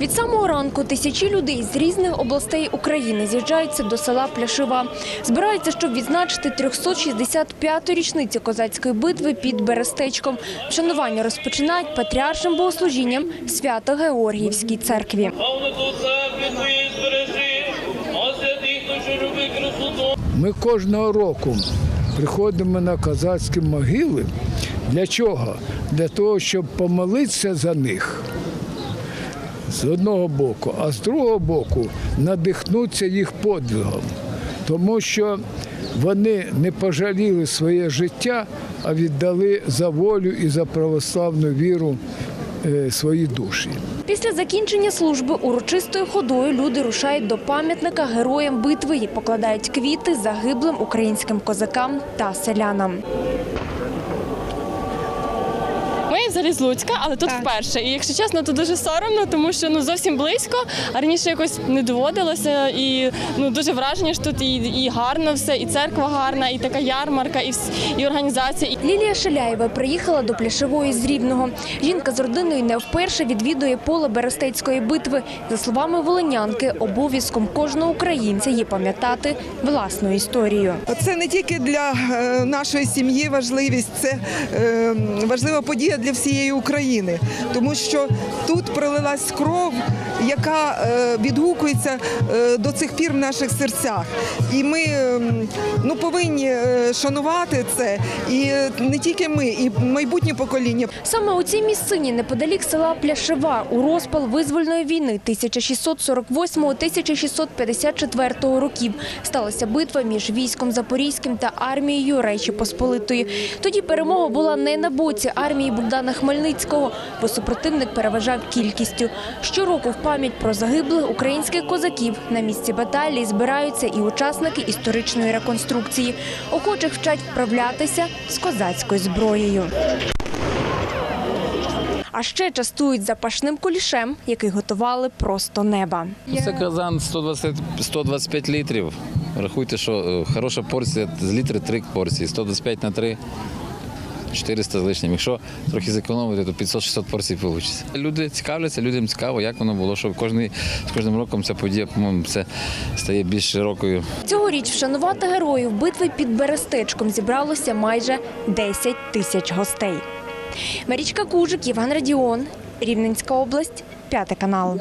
Від самого ранку тисячі людей з різних областей України з'їжджаються до села Пляшива. Збираються, щоб відзначити 365-ту річницю козацької битви під Берестечком. Вшанування розпочинають патріаршим богослужінням. Славно тут церкві. Ми кожного року приходимо на козацькі могили. Для чого? Для того, щоб помолитися за них з одного боку, а з другого боку надихнутися їх подвигом. Тому що вони не пожаліли своє життя, а віддали за волю і за православну віру е, свої душі. Після закінчення служби урочистою ходою люди рушають до пам'ятника героям битви і покладають квіти загиблим українським козакам та селянам. Взагалі з Луцька, але тут вперше. І якщо чесно, то дуже соромно, тому що ну зовсім близько, а раніше якось не доводилося. І ну дуже враження, що тут і, і гарно все, і церква гарна, і така ярмарка, і, і організація. Лілія Шаляєва приїхала до Пляшевої з Рівного. Жінка з родиною не вперше відвідує поле Берестецької битви. За словами волинянки, обов'язком кожного українця є пам'ятати власну історію. Це не тільки для е, нашої сім'ї важливість, це е, важлива подія для всієї України, тому що тут пролилась кров, яка е, відгукується е, до цих пір в наших серцях. І ми е, ну, повинні е, шанувати це. І не тільки ми, і майбутнє покоління. Саме у цій місцині, неподалік села Пляшева, у розпал визвольної війни 1648-1654 років сталася битва між військом Запорізьким та армією Речі Посполитої. Тоді перемога була не на боці армії Богдана Хмельницького, бо супротивник переважав кількістю. Щороку в пам'ять про загиблих українських козаків на місці баталії збираються і учасники історичної реконструкції. Охочих вчать вправлятися з козацькою зброєю. А ще частують запашним кулішем, який готували просто неба. Це казан 120, 125 літрів. Рахуйте, що е, хороша порція з літри три порції, 125 на 3. 400 з лишнім. Якщо трохи зекономити, то 500-600 порцій вийде. Люди цікавляться, людям цікаво, як воно було, що кожний, з кожним роком ця подія, по-моєму, це стає більш широкою. Цьогоріч вшанувати героїв битви під Берестечком зібралося майже 10 тисяч гостей. Марічка Кужик, Євген Радіон, Рівненська область, п'ятий канал.